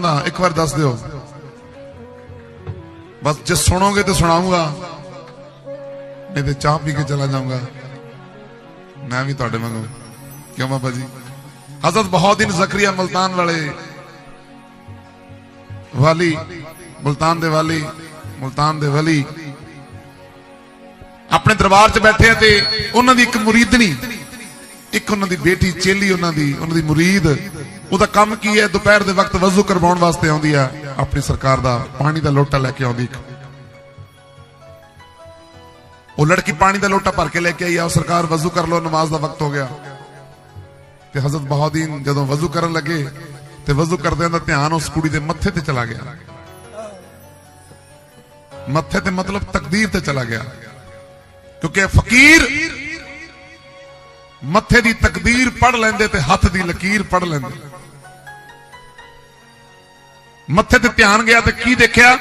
ਨਾ, ਇੱਕ ਵਾਰ ਦੱਸ ਦਿਓ। ਬਸ ਜੇ ਸੁਣੋਗੇ ਤਾਂ ਸੁਣਾਉਂਗਾ ਨਹੀਂ ਤੇ ਚਾਹ ਪੀ ਕੇ ਚਲਾ ਜਾਊਂਗਾ। ਮੈਂ ਵੀ ਤੁਹਾਡੇ ਵਾਂਗੂ। ਕਿਉਂ ਬਾਬਾ ਜੀ? ਹਜ਼ਰਤ ਬਹੁਦੀਨ ਜ਼ਕਰੀਆ ਮਲਤਾਨ ਵਾਲੇ ਵਾਲੀ, ਮਲਤਾਨ ਦੇ ਵਾਲੀ, ਮਲਤਾਨ ਦੇ ਵਲੀ ਆਪਣੇ ਦਰਬਾਰ 'ਚ ਬੈਠੇ ਆ ਤੇ ਉਹਨਾਂ ਦੀ ਇੱਕ ਮੁਰੀਦਣੀ ਇੱਕ ਉਹਨਾਂ ਦੀ ਬੇਟੀ ਚੇਲੀ ਉਹਨਾਂ ਦੀ ਉਹਨਾਂ ਦੀ ਮੁਰੀਦ ਉਹਦਾ ਕੰਮ ਕੀ ਹੈ? ਦੁਪਹਿਰ ਦੇ ਵਕਤ ਵਜ਼ੂ ਕਰਵਾਉਣ ਵਾਸਤੇ ਆਉਂਦੀ ਆ ਆਪਣੀ ਸਰਕਾਰ ਦਾ ਪਾਣੀ ਦਾ ਲੋਟਾ ਲੈ ਕੇ ਆਉਂਦੀ ਇੱਕ। ਉਹ ਲੜਕੀ ਪਾਣੀ ਦਾ ਲੋਟਾ ਭਰ ਕੇ ਲੈ ਕੇ ਆਈ ਆ। ਉਹ ਸਰਕਾਰ ਵਜ਼ੂ ਕਰ ਲੋ ਨਮਾਜ਼ ਦਾ ਵਕਤ ਹੋ ਗਿਆ। ਤੇ ਹਜ਼ਰਤ ਬਹਾਉਦੀਨ ਜਦੋਂ ਵਜ਼ੂ ਕਰਨ ਲੱਗੇ, ਤੇ ਵਜ਼ੂ ਕਰਦਿਆਂ ਦਾ ਧਿਆਨ ਉਸ ਕੁੜੀ ਦੇ ਮੱਥੇ ਤੇ ਚਲਾ ਗਿਆ। ਮੱਥੇ ਤੇ ਮਤਲਬ ਤਕਦੀਰ ਤੇ ਚਲਾ ਗਿਆ। ਕਿਉਂਕਿ ਫਕੀਰ ਮੱਥੇ ਦੀ ਤਕਦੀਰ ਪੜ ਲੈਂਦੇ ਤੇ ਹੱਥ ਦੀ ਲਕੀਰ ਪੜ ਲੈਂਦੇ। ਮੱਥੇ ਤੇ ਧਿਆਨ ਗਿਆ ਤੇ ਕੀ ਦੇਖਿਆ?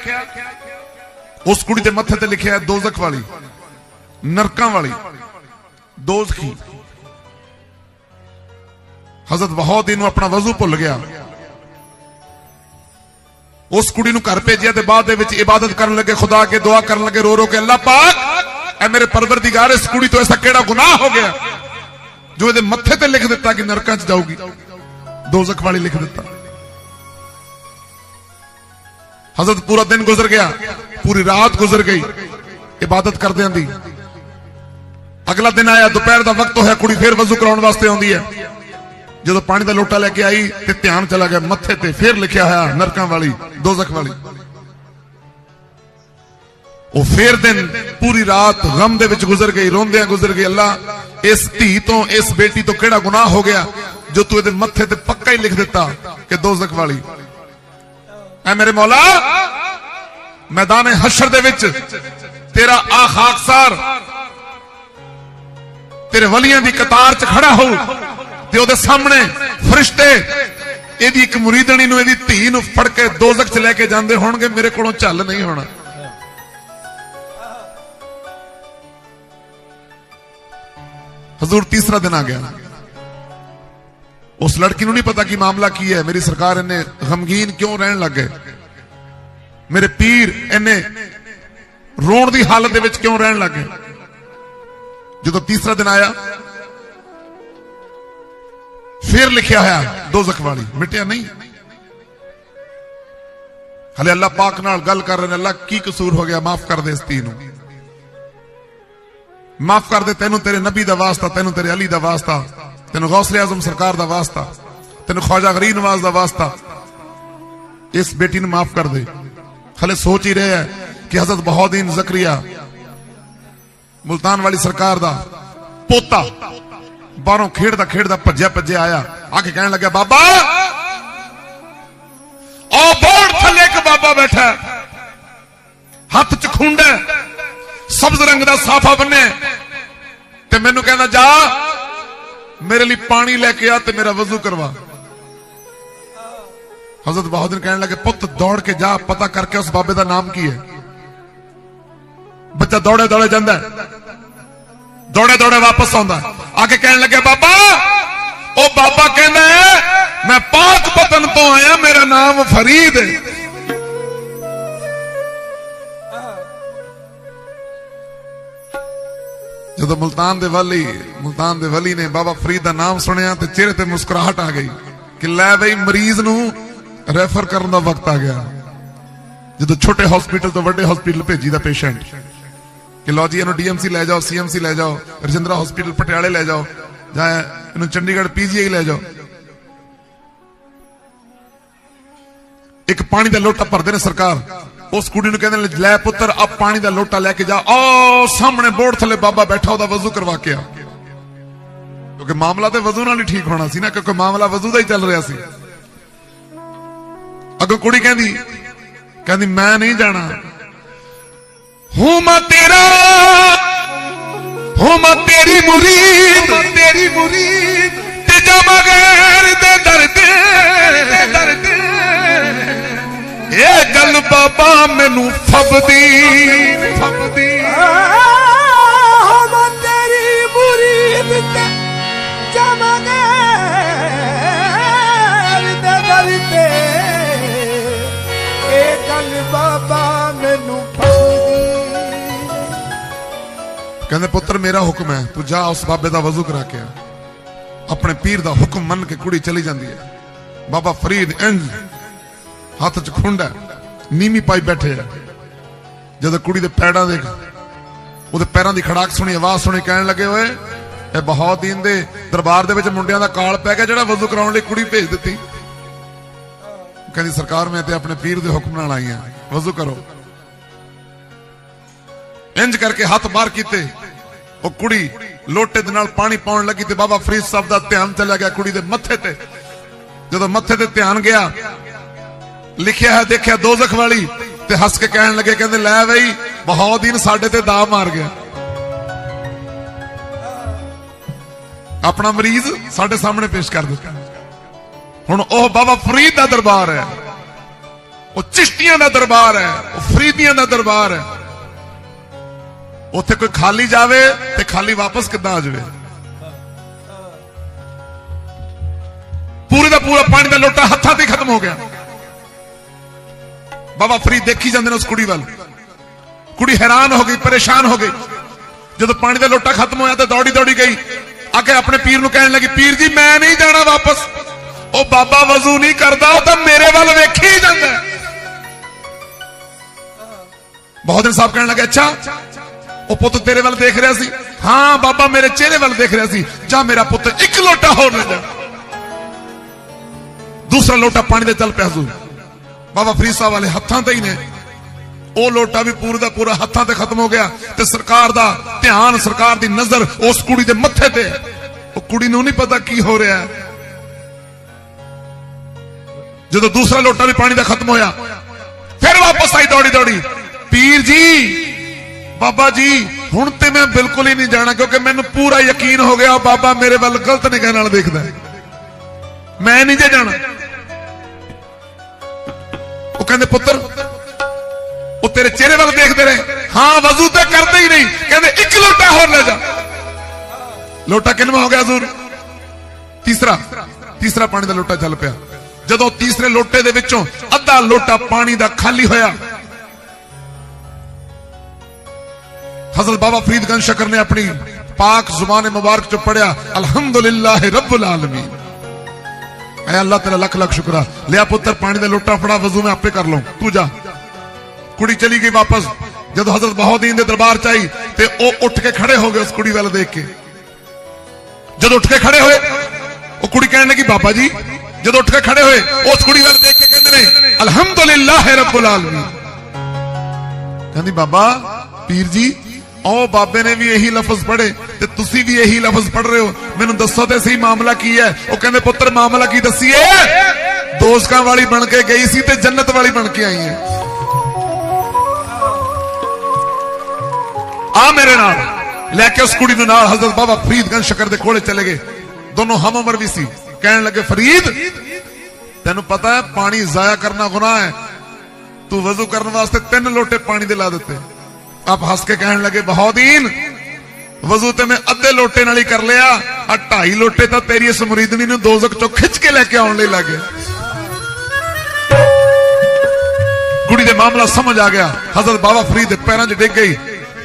ਉਸ ਕੁੜੀ ਦੇ ਮੱਥੇ ਤੇ ਲਿਖਿਆ ਹੈ ਦੋਜ਼ਖ ਵਾਲੀ, ਨਰਕਾਂ ਵਾਲੀ। ਦੋਜ਼ਖੀ। ਹਜ਼ਰਤ ਬਹੁਦੀਨ ਨੂੰ ਆਪਣਾ ਵਜ਼ੂ ਭੁੱਲ ਗਿਆ। ਉਸ ਕੁੜੀ ਨੂੰ ਘਰ ਭੇਜਿਆ ਤੇ ਬਾਅਦ ਦੇ ਵਿੱਚ ਇਬਾਦਤ ਕਰਨ ਲੱਗੇ, ਖੁਦਾ ਕੇ ਦੁਆ ਕਰਨ ਲੱਗੇ ਰੋ ਰੋ ਕੇ ਅੱਲਾ ਪਾਕ, ਐ ਮੇਰੇ ਪਰਵਰਦੀਗਾਰ ਇਸ ਕੁੜੀ ਤੋਂ ਐਸਾ ਕਿਹੜਾ ਗੁਨਾਹ ਹੋ ਗਿਆ, ਜੋ ਇਹਦੇ ਮੱਥੇ ਤੇ ਲਿਖ ਦਿੱਤਾ ਕਿ ਨਰਕਾਂ 'ਚ ਜਾਊਗੀ। ਦੋਜ਼ਖ ਵਾਲੀ ਲਿਖ ਦਿੱਤਾ। ਹਜ਼ਰਤ ਪੂਰਾ ਦਿਨ ਗੁਜ਼ਰ ਗਿਆ, ਪੂਰੀ ਰਾਤ ਗੁਜ਼ਰ ਗਈ, ਇਬਾਦਤ ਕਰਦਿਆਂ ਦੀ। ਅਗਲਾ ਦਿਨ ਆਇਆ, ਦੁਪਹਿਰ ਦਾ ਵਕਤ ਹੋਇਆ, ਕੁੜੀ ਫੇਰ ਵਜ਼ੂ ਕਰਾਉਣ ਵਾਸਤੇ ਆਉਂਦੀ ਹੈ। ਜਦੋਂ ਪਾਣੀ ਦਾ ਲੋਟਾ ਲੈ ਕੇ ਆਈ ਤੇ ਧਿਆਨ ਚਲਾ ਗਿਆ, ਮੱਥੇ ਤੇ ਫੇਰ ਲਿਖਿਆ ਹੋਇਆ, ਨਰਕਾਂ ਵਾਲੀ, ਦੋਜ਼ਖ ਵਾਲੀ। ਉਹ ਫੇਰ ਦਿਨ, ਪੂਰੀ ਰਾਤ ਗਮ ਦੇ ਵਿੱਚ ਗੁਜ਼ਰ ਗਈ, ਰੋਂਦਿਆਂ ਗੁਜ਼ਰ ਗਈ, ਅੱਲਾ, ਇਸ ਧੀ ਤੋਂ, ਇਸ ਬੇਟੀ ਤੋਂ ਕਿਹੜਾ ਗੁਨਾਹ ਹੋ ਗਿਆ, ਜੋ ਤੂੰ ਇਹਦੇ ਮੱਥੇ ਤੇ ਪੱਕਾ ਹੀ ਲਿਖ ਦਿੱਤਾ ਕਿ ਦੋਜ਼ਖ ਵਾਲੀ। ਐ ਮੇਰੇ ਮੌਲਾ, ਮੈਦਾਨ ਹਸ਼ਰ ਦੇ ਵਿੱਚ ਤੇਰਾ ਆ ਖਾਕਸਾਰ ਤੇਰੇ ਵਲੀਆਂ ਦੀ ਕਤਾਰ 'ਚ ਖੜਾ ਹੋਊ ਤੇ ਉਹਦੇ ਸਾਹਮਣੇ ਫਰਿਸ਼ਤੇ, ਇਹਦੀ ਇੱਕ ਮੁਰੀਦਣੀ ਨੂੰ, ਇਹਦੀ ਧੀ ਨੂੰ ਫੜ ਕੇ ਦੋਜ਼ਖ 'ਚ ਲੈ ਕੇ ਜਾਂਦੇ ਹੋਣਗੇ, ਮੇਰੇ ਕੋਲੋਂ ਝੱਲ ਨਹੀਂ ਹੋਣਾ। ਹਜ਼ੂਰ ਤੀਸਰਾ ਦਿਨ ਆ ਗਿਆ। ਉਸ ਲੜਕੀ ਨੂੰ ਨਹੀਂ ਪਤਾ ਕਿ ਮਾਮਲਾ ਕੀ ਹੈ। ਮੇਰੀ ਸਰਕਾਰ ਇਹਨੇ ਗਮਗੀਨ ਕਿਉਂ ਰਹਿਣ ਲੱਗ ਗਏ? ਮੇਰੇ ਪੀਰ ਇਹਨੇ ਰੋਣ ਦੀ ਹਾਲਤ ਦੇ ਵਿੱਚ ਕਿਉਂ ਰਹਿਣ ਲੱਗ ਗਏ? ਜਦੋਂ ਤੀਸਰਾ ਦਿਨ ਆਇਆ, ਫਿਰ ਲਿਖਿਆ ਹੋਇਆ ਦੋਜ਼ਖ ਵਾਲੀ। ਮਿਟਿਆ ਨਹੀਂ। ਹਲੇ ਅੱਲਾਹ ਪਾਕ ਨਾਲ ਗੱਲ ਕਰ ਰਹੇ ਨੇ ਅੱਲਾਹ ਕੀ ਕਸੂਰ ਹੋ ਗਿਆ? ਮਾਫ ਕਰ ਦੇ ਇਸ ਧੀ ਨੂੰ। ਮਾਫ ਕਰ ਦੇ, ਤੈਨੂੰ ਤੇਰੇ ਨਬੀ ਦਾ ਵਾਸਤਾ, ਤੈਨੂੰ ਤੇਰੇ ਅਲੀ ਦਾ ਵਾਸਤਾ, ਤੈਨੂੰ ਗੌਸਲੇ ਆਜ਼ਮ ਸਰਕਾਰ ਦਾ ਵਾਸਤਾ, ਤੈਨੂੰ ਖਵਾਜਾ ਗਰੀਬ ਨਵਾਜ਼ ਦਾ ਵਾਸਤਾ। ਇਸ ਬੇਟੀ ਨੂੰ ਮਾਫ ਕਰ ਦੇ। ਹਲੇ ਸੋਚ ਹੀ ਰਿਹਾ ਹੈ ਕਿ ਹਜ਼ਰਤ ਬਹੁਦੀਨ ਜ਼ਕਰੀਆ ਮੁਲਤਾਨ ਵਾਲੀ ਸਰਕਾਰ ਦਾ ਪੋਤਾ ਬਾਹਰੋਂ ਖੇਡਦਾ ਖੇਡਦਾ ਭੱਜਿਆ ਭੱਜਿਆ ਆਇਆ। ਆ ਕੇ ਕਹਿਣ ਲੱਗਾ ਬਾਬਾ ਉਹ ਬੋੜ ਥੱਲੇ ਇੱਕ ਬਾਬਾ ਬੈਠਾ ਹੱਥ 'ਚ ਖੁੰਡ ਹੈ, ਸਬਜ਼ ਰੰਗ ਦਾ ਸਾਫਾ ਬੰਨਿਆ ਤੇ ਮੈਨੂੰ ਕਹਿੰਦਾ, ਜਾ, ਮੇਰੇ ਲਈ ਪਾਣੀ ਲੈ ਕੇ ਆ ਤੇ ਮੇਰਾ ਵਜ਼ੂ ਕਰਵਾ। ਹਜ਼ਰਤ ਬਹਾਦਰ ਕਹਿਣ ਲੱਗੇ, ਪੁੱਤ, ਦੌੜ ਕੇ ਜਾ, ਪਤਾ ਕਰਕੇ ਉਸ ਬਾਬੇ ਦਾ ਨਾਮ ਕੀ ਹੈ? ਬੱਚਾ ਦੌੜੇ ਦੌੜੇ ਜਾਂਦਾ ਦੌੜੇ ਦੌੜੇ ਵਾਪਸ ਆਉਂਦਾ ਆ ਕੇ ਕਹਿਣ ਲੱਗੇ, ਬਾਬਾ, ਉਹ ਬਾਬਾ ਕਹਿੰਦਾ ਮੈਂ ਪਾਕ ਪਤਨ ਤੋਂ ਆਇਆ, ਮੇਰਾ ਨਾਮ ਫਰੀਦ ਹੈ। ਜਦੋਂ ਮੁਲਤਾਨ ਦੇ ਵਾਲੀ, ਮੁਲਤਾਨ ਦੇ ਵਲੀ ਨੇ ਬਾਬਾ ਫਰੀਦ ਦਾ ਨਾਮ ਸੁਣਿਆ ਤੇ ਚਿਹਰੇ ਤੇ ਮੁਸਕਰਾਹਟ ਆ ਗਈ ਕਿ ਲੈ ਬਈ ਮਰੀਜ਼ ਨੂੰ ਰੈਫਰ ਕਰਨ ਦਾ ਵਕਤ ਆ ਗਿਆ। ਜਦੋਂ ਛੋਟੇ ਹਸਪੀਟਲ ਤੋਂ ਵੱਡੇ ਹਸਪੀਟਲ ਭੇਜੀਦਾ ਪੇਸ਼ੈਂਟ ਕਿ ਲੋ ਜੀ, ਇਹਨੂੰ ਡੀਐਮਸੀ ਲੈ ਜਾਓ ਸੀਐਮਸੀ ਲੈ ਜਾਓ, ਰਜਿੰਦਰਾ ਹਸਪੀਟਲ ਪਟਿਆਲੇ ਲੈ ਜਾਓ, ਜਾਂ ਇਹਨੂੰ ਚੰਡੀਗੜ੍ਹ ਪੀਜੀਆਈ ਲੈ ਜਾਓ। ਇੱਕ ਪਾਣੀ ਦਾ ਲੋਟਾ ਭਰਦੇ ਨੇ ਸਰਕਾਰ। ਉਸ ਕੁੜੀ ਨੂੰ ਕਹਿੰਦੇ ਨੇ, ਲੈ ਪੁੱਤਰ ਆ ਪਾਣੀ ਦਾ ਲੋਟਾ ਲੈ ਕੇ ਜਾ। ਉਹ ਸਾਹਮਣੇ ਬੋਰਡ ਥੱਲੇ ਬਾਬਾ ਬੈਠਾ, ਉਹਦਾ ਵਜ਼ੂ ਕਰਵਾ ਕੇ ਆ। ਕਿਉਂਕਿ ਮਾਮਲਾ ਤੇ ਵਜ਼ੂ ਨਾਲ ਹੀ ਠੀਕ ਹੋਣਾ ਸੀ ਨਾ, ਕਿਉਂਕਿ ਮਾਮਲਾ ਵਜ਼ੂ ਦਾ ਹੀ ਚੱਲ ਰਿਹਾ ਸੀ। ਅੱਗੋਂ ਕੁੜੀ ਕਹਿੰਦੀ ਕਹਿੰਦੀ ਮੈਂ ਨਹੀਂ ਜਾਣਾ। ਹੂੰ ਮੈਂ ਤੇਰਾ ਹੂੰ ਮੈਂ ਤੇਰੀ ਮੁਰੀਦ ਤੇਰੀ ਮੁਰੀਦ। ਤੇ ਜਾ ਬਗੈਰ ਦੇ ਦਰਦ। ਦਰਦ। ਇਹ ਗੱਲ ਬਾਬਾ ਮੈਨੂੰ ਫਬਦੀ। ਫਬਦੀ। ਮੈਨੂੰ ਫਸਦੀ ਕਹਿੰਦੇ, ਪੁੱਤਰ, ਮੇਰਾ ਹੁਕਮ ਹੈ, ਤੂੰ ਜਾ ਉਸ ਬਾਬੇ ਦਾ ਵਜ਼ੂ ਕਰਾ ਕੇ ਆ। ਆਪਣੇ ਪੀਰ ਦਾ ਹੁਕਮ ਮੰਨ ਕੇ ਕੁੜੀ ਚਲੀ ਜਾਂਦੀ ਹੈ। ਬਾਬਾ ਫਰੀਦ ਇੰਜ ਹੱਥ 'ਚ ਖੁੰਡਾ ਨੀਵੀਂ ਪਾਈ ਬੈਠੇ ਆ ਜਦੋਂ ਕੁੜੀ ਦੇ ਪੈੜਾਂ ਦੇ ਉਹਦੇ ਪੈਰਾਂ ਦੀ ਖੜਾਕ ਸੁਣੀ, ਆਵਾਜ਼ ਸੁਣੀ, ਕਹਿਣ ਲੱਗੇ, ਓਏ, ਇਹ ਬਹੁਤ ਦੇ ਦਰਬਾਰ ਦੇ ਵਿੱਚ ਮੁੰਡਿਆਂ ਦਾ ਕਾਲ ਪੈ ਗਿਆ, ਜਿਹੜਾ ਵਜ਼ੂ ਕਰਾਉਣ ਲਈ ਕੁੜੀ ਭੇਜ ਦਿੱਤੀ। ਕਹਿੰਦੀ, ਸਰਕਾਰ, ਮੈਂ ਤੇ ਆਪਣੇ ਪੀਰ ਦੇ ਹੁਕਮ ਨਾਲ ਆਈ ਆ ਵਜ਼ੂ ਕਰੋ। ਇੰਜ ਕਰਕੇ ਹੱਥ ਬਾਹਰ ਕੀਤੇ। ਉਹ ਕੁੜੀ ਲੋਟੇ ਦੇ ਨਾਲ ਪਾਣੀ ਪਾਉਣ ਲੱਗੀ ਤੇ ਬਾਬਾ ਫਰੀਦ ਸਾਹਿਬ ਦਾ ਧਿਆਨ ਚਲਾ ਗਿਆ ਕੁੜੀ ਦੇ ਮੱਥੇ ਤੇ। ਜਦੋਂ ਮੱਥੇ ਤੇ ਧਿਆਨ ਗਿਆ, ਲਿਖਿਆ ਹੈ, ਦੇਖਿਆ ਦੋਜ਼ਖ ਵਾਲੀ ਤੇ ਹੱਸ ਕੇ ਕਹਿਣ ਲੱਗੇ, ਕਹਿੰਦੇ, ਲੈ ਬਈ, ਬਹੁਤ ਸਾਡੇ ਤੇ ਦਾ ਮਾਰ ਗਿਆ। ਆਪਣਾ ਮਰੀਜ਼ ਸਾਡੇ ਸਾਹਮਣੇ ਪੇਸ਼ ਕਰ ਦਿੱਤਾ। ਹੁਣ ਉਹ ਬਾਬਾ ਫਰੀਦ ਦਾ ਦਰਬਾਰ ਹੈ। ਉਹ ਚਿਸ਼ਤੀਆਂ ਦਾ ਦਰਬਾਰ ਹੈ। ਉਹ ਫਰੀਦੀਆਂ ਦਾ ਦਰਬਾਰ ਹੈ। ਉੱਥੇ ਕੋਈ ਖਾਲੀ ਜਾਵੇ ਤੇ ਖਾਲੀ ਵਾਪਸ ਕਿੱਦਾਂ ਆ ਜਾਵੇ? ਪੂਰੇ ਦਾ ਪੂਰਾ ਪਾਣੀ ਦਾ ਲੋਟਾ ਹੱਥਾਂ ਤੇ ਖਤਮ ਹੋ ਗਿਆ। ਬਾਬਾ ਫਰੀਦ ਦੇਖੀ ਜਾਂਦੇ ਨੇ ਉਸ ਕੁੜੀ ਵੱਲ। ਕੁੜੀ ਹੈਰਾਨ ਹੋ ਗਈ, ਪਰੇਸ਼ਾਨ ਹੋ ਗਈ। ਜਦੋਂ ਪਾਣੀ ਦਾ ਲੋਟਾ ਖਤਮ ਹੋਇਆ ਤਾਂ ਦੌੜੀ ਦੌੜੀ ਗਈ। ਅੱਗੇ ਆਪਣੇ ਪੀਰ ਨੂੰ ਕਹਿਣ ਲੱਗੀ, ਪੀਰ ਜੀ, ਮੈਂ ਨਹੀਂ ਜਾਣਾ ਵਾਪਸ। ਉਹ ਬਾਬਾ ਵਜ਼ੂ ਨਹੀਂ ਕਰਦਾ, ਉਹ ਤਾਂ ਮੇਰੇ ਵੱਲ ਵੇਖੀ ਜਾਂਦਾ ਬਹੁਤ ਬਹਾਦਰ ਸਾਹਿਬ ਕਹਿਣ ਲੱਗੇ, ਅੱਛਾ ਉਹ ਪੁੱਤ ਤੇਰੇ ਵੱਲ ਦੇਖ ਰਿਹਾ ਸੀ? ਹਾਂ, ਬਾਬਾ ਮੇਰੇ ਚਿਹਰੇ ਵੱਲ ਦੇਖ ਰਿਹਾ ਸੀ। ਜਾਂ ਮੇਰਾ ਪੁੱਤ ਇੱਕ ਲੋਟਾ ਹੋਰ ਲੈ ਜਾ। ਦੂਸਰਾ ਲੋਟਾ ਪਾਣੀ ਦੇ ਚੱਲ ਪਿਆ ਹਜ਼ੂਰ। ਬਾਬਾ ਫਰੀਦ ਸਾਹਿਬ ਵਾਲੇ ਹੱਥਾਂ ਤੇ ਹੀ ਨੇ। ਉਹ ਲੋਟਾ ਵੀ ਪੂਰਾ ਦਾ ਪੂਰਾ ਹੱਥਾਂ ਤੇ ਖਤਮ ਹੋ ਗਿਆ। ਤੇ ਸਰਕਾਰ ਦਾ ਧਿਆਨ, ਸਰਕਾਰ ਦੀ ਨਜ਼ਰ ਉਸ ਕੁੜੀ ਦੇ ਮੱਥੇ ਤੇ। ਉਹ ਕੁੜੀ ਨੂੰ ਨਹੀਂ ਪਤਾ ਕੀ ਹੋ ਰਿਹਾ। ਜਦੋਂ ਦੂਸਰਾ ਲੋਟਾ ਵੀ ਪਾਣੀ ਦਾ ਖਤਮ ਹੋਇਆ, ਫਿਰ ਵਾਪਸ ਆਈ ਦੌੜੀ ਦੌੜੀ ਪੀਰ ਜੀ ਬਾਬਾ ਜੀ, ਹੁਣ ਤੇ ਮੈਂ ਬਿਲਕੁਲ ਹੀ ਨਹੀਂ ਜਾਣਾ ਕਿਉਂਕਿ ਮੈਨੂੰ ਪੂਰਾ ਯਕੀਨ ਹੋ ਗਿਆ ਬਾਬਾ ਮੇਰੇ ਵੱਲ ਗਲਤ ਨਿਗਾਹ ਨਾਲ ਦੇਖਦਾ ਹੈ। ਮੈਂ ਨਹੀਂ ਜੇ ਜਾਣਾ। ਉਹ ਕਹਿੰਦੇ, ਪੁੱਤਰ, ਉਹ ਤੇਰੇ ਚਿਹਰੇ ਵੱਲ ਦੇਖਦੇ ਰਹੇ। ਹਾਂ, ਵਜ਼ੂ ਤੇ ਕਰਦੇ ਹੀ ਨਹੀਂ। ਕਹਿੰਦੇ, ਇੱਕ ਲੋਟਾ ਹੋਰ ਲੈ ਜਾ। ਲੋਟਾ ਕਿੰਨਾ ਹੋ ਗਿਆ ਹਜ਼ੂਰ? ਤੀਸਰਾ। ਤੀਸਰਾ ਪਾਣੀ ਦਾ ਲੋਟਾ ਚੱਲ ਪਿਆ। ਜਦੋਂ ਤੀਸਰੇ ਲੋਟੇ ਦੇ ਵਿੱਚੋਂ ਅੱਧਾ ਲੋਟਾ ਪਾਣੀ ਦਾ ਖਾਲੀ ਹੋਇਆ हजरत बाबा फरीदगंज ਸ਼ਕਰ ਨੇ ਆਪਣੀ ਪਾਕ जुबान ਮੁਬਾਰਕ ਚ ਪੜਿਆ अलहमदुल्ला रबुल आलमी ਐ ਅੱਲਾ ਤੇਰਾ ਲੱਖ ਲੱਖ ਸ਼ੁਕਰਾ ਲਿਆ ਪੁੱਤਰ ਪਾਣੀ ਦਾ ਲੋਟਾ ਫੜਾ ਵਜ਼ੂ ਮੈਂ ਆਪੇ ਕਰ ਲਵਾਂ ਤੂੰ ਜਾ ਕੁੜੀ ਚਲੀ ਗਈ ਵਾਪਸ ਜਦੋਂ ਹਜ਼ਰਤ ਬਹਾਉਦੀਨ ਦੇ ਦਰਬਾਰ ਚ ਆਈ ਤੇ ਉਹ ਉੱਠ ਕੇ ਖੜੇ ਹੋ ਗਏ ਉਸ ਕੁੜੀ ਵੱਲ ਦੇਖ ਕੇ ਜਦੋਂ ਉੱਠ ਕੇ ਖੜੇ ਹੋਏ ਉਹ ਕੁੜੀ ਕਹਿਣ ਲੱਗੀ ਬਾਬਾ ਜੀ ਜਦੋਂ ਉੱਠ ਕੇ ਖੜੇ ਹੋਏ ਉਸ ਕੁੜੀ ਵੱਲ ਦੇਖ ਕੇ ਕਹਿੰਦੇ ਨੇ ਅਲਹਮਦੁਲਿਲਾਹ ਰੱਬੁਲ ਆਲਮੀਨ ਕਹਿੰਦੀ ਬਾਬਾ ਪੀਰ ਜੀ ਉਹ ਬਾਬੇ ਨੇ ਵੀ ਇਹੀ ਲਫ਼ਜ਼ ਪੜ੍ਹੇ ਤੇ ਤੁਸੀਂ ਵੀ ਇਹੀ ਲਫ਼ਜ਼ ਪੜ੍ਹ ਰਹੇ ਹੋ। ਮੈਨੂੰ ਦੱਸੋ ਤੇ ਸਹੀ ਮਾਮਲਾ ਕੀ ਹੈ? ਉਹ ਕਹਿੰਦੇ, ਪੁੱਤਰ, ਮਾਮਲਾ ਕੀ ਦੱਸੀਏ? ਦੋਸਤਾਂ ਵਾਲੀ ਬਣ ਕੇ ਗਈ ਸੀ ਤੇ ਜੰਨਤ ਵਾਲੀ ਬਣ ਕੇ ਆਈ ਹੈ। ਆ ਮੇਰੇ ਨਾਲ। ਲੈ ਕੇ ਉਸ ਕੁੜੀ ਨੂੰ ਨਾਲ ਹਜ਼ਰਤ ਬਾਬਾ ਫਰੀਦਗੰਜ ਸ਼ਕਰ ਦੇ ਕੋਲੇ ਚਲੇ ਗਏ। ਦੋਨੋਂ ਹਮ ਉਮਰ ਵੀ ਸੀ। ਕਹਿਣ ਲੱਗੇ, ਫਰੀਦ, ਤੈਨੂੰ ਪਤਾ ਹੈ, ਪਾਣੀ ਜ਼ਾਇਆ ਕਰਨਾ ਗੁਨਾਹ ਹੈ। ਤੂੰ ਵਜ਼ੂ ਕਰਨ ਵਾਸਤੇ ਤਿੰਨ ਲੋਟੇ ਪਾਣੀ ਦੇ ਲਾ ਦਿੱਤੇ। ਆਪ ਹੱਸ ਕੇ ਕਹਿਣ ਲੱਗੇ ਬਹੁਦੀਨ ਵਜ਼ੂ ਤੇ ਮੈਂ ਅੱਧੇ ਲੋਟੇ ਨਾਲ ਹੀ ਕਰ ਲਿਆ। ਆ ਢਾਈ ਲੋਟੇ ਤਾਂ ਤੇਰੀ ਇਸ ਮੁਰੀਦਨੀ ਨੂੰ ਦੋਜ਼ਖ ਚੋਂ ਖਿੱਚ ਕੇ ਲੈ ਕੇ ਆਉਣ ਲਈ ਲੱਗੇ ਕੁੜੀ ਦੇ ਮਾਮਲਾ ਸਮਝ ਆ ਗਿਆ। ਹਜ਼ਰਤ ਬਾਬਾ ਫਰੀਦ ਦੇ ਪੈਰਾਂ 'ਚ ਡਿੱਗ ਗਈ।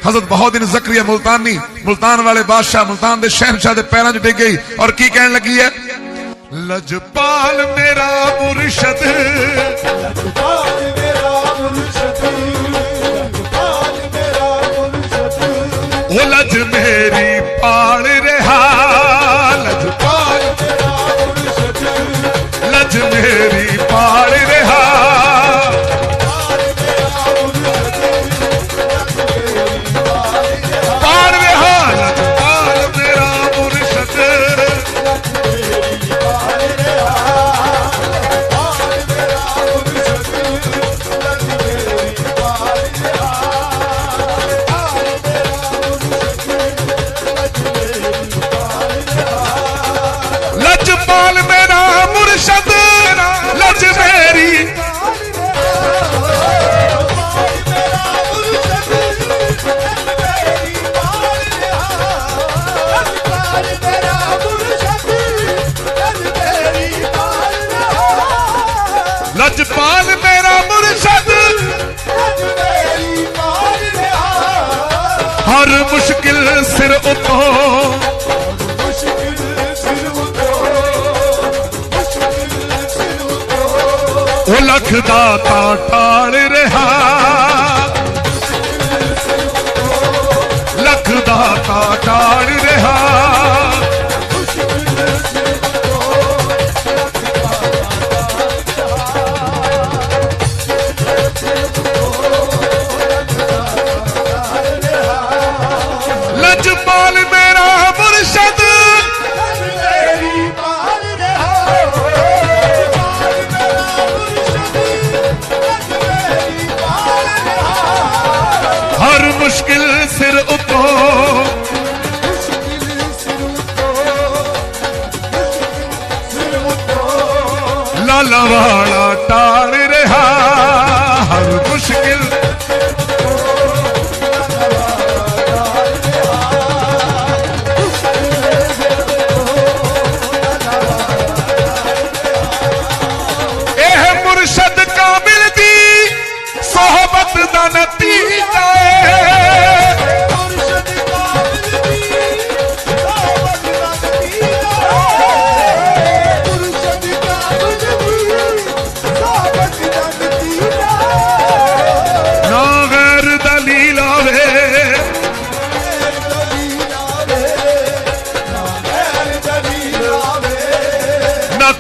ਹਜ਼ਰਤ ਬਹੁਦੀਨ ਜ਼ਕਰੀਆ ਮੁਲਤਾਨੀ, ਮੁਲਤਾਨ ਵਾਲੇ ਬਾਦਸ਼ਾਹ ਮੁਲਤਾਨ ਦੇ ਸ਼ਹਿਨशाह ਦੇ ਪੈਰਾਂ 'ਚ ਡਿੱਗ ਗਈ। ਔਰ ਕੀ ਕਹਿਣ ਲੱਗੀ ਹੈ? ਲਜਪਾਲ ਮੇਰਾ ਮੁਰਸ਼ਦ। ਪਾਲ ਮੇਰਾ ਮੁਰਸ਼ਦ। ਮੇਰੀ ਪਾਲ ਹਰ ਮੁਸ਼ਕਿਲ ਸਿਰ ਉਤੋਂ। ਉਹ ਲੱਖ ਦਾ ਤਾਂ ਟਾਲ ਰਿਹਾ। ਲੱਖ ਦਾ ਤਾ ਟਾਲ ಮಾವಾ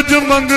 ਕੁਝ ਮੰਗਦਾ